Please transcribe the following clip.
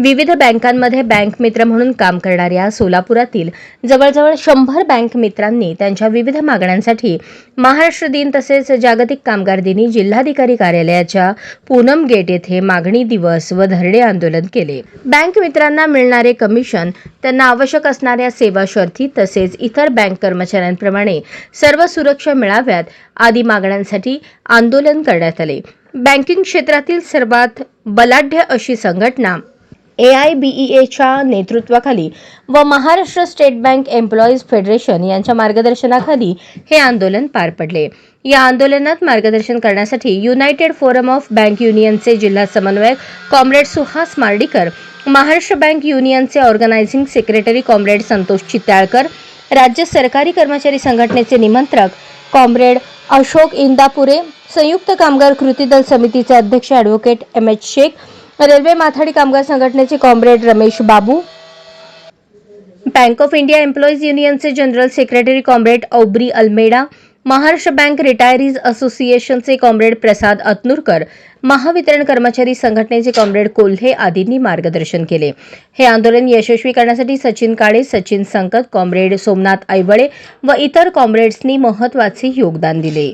विविध बँकांमध्ये बँक मित्र म्हणून काम करणाऱ्या सोलापुरातील जवळजवळ शंभर बँक मित्रांनी त्यांच्या विविध मागण्यांसाठी महाराष्ट्र दिन तसेच जागतिक कामगार दिनी जिल्हाधिकारी कार्यालयाच्या पूनम गेट येथे मागणी दिवस व धरणे आंदोलन केले. बँक मित्रांना मिळणारे कमिशन त्यांना आवश्यक असणाऱ्या सेवा शर्थी तसेच इतर बँक कर्मचाऱ्यांप्रमाणे सर्व सुरक्षा मिळाव्यात आदी मागण्यांसाठी आंदोलन करण्यात आले. बँकिंग क्षेत्रातील सर्वात बलाढ्य अशी संघटना ए आय बी ई एच्या नेतृत्वाखाली व Maharashtra State Bank employees federation यांच्या मार्गदर्शनाखाली हे आंदोलन पार पडले. या आंदोलनात मार्गदर्शन करण्यासाठी युनायटेड फोरम ऑफ बँक युनियनचे जिल्हा समन्वयक कॉम्रेड सुहास मार्डीकर महाराष्ट्र बँक युनियनचे organising secretary comrade Santosh Chityalkar राज्य सरकारी कर्मचारी संघटनेचे निमंत्रक कॉम्रेड अशोक इंदापुरे संयुक्त कामगार कृती दल समितीचे अध्यक्ष advocate M H Shaikh railway माथाडी कामगार संघटनेचे comrade Ramesh Babu. Bank of India employees युनियनचे general secretary comrade Aubrey Almeida Maharashtra bank retirees असोसिएशनचे कॉम्रेड प्रसाद अतनुरकर महावितरण कर्मचारी संघटनेचे कॉम्रेड कोल्हे आदींनी मार्गदर्शन केले. हे आंदोलन यशस्वी करण्यासाठी सचिन काळे सचिन संकत कॉम्रेड सोमनाथ ऐवळे व इतर कॉम्रेड्सनी महत्त्वाचे योगदान दिले.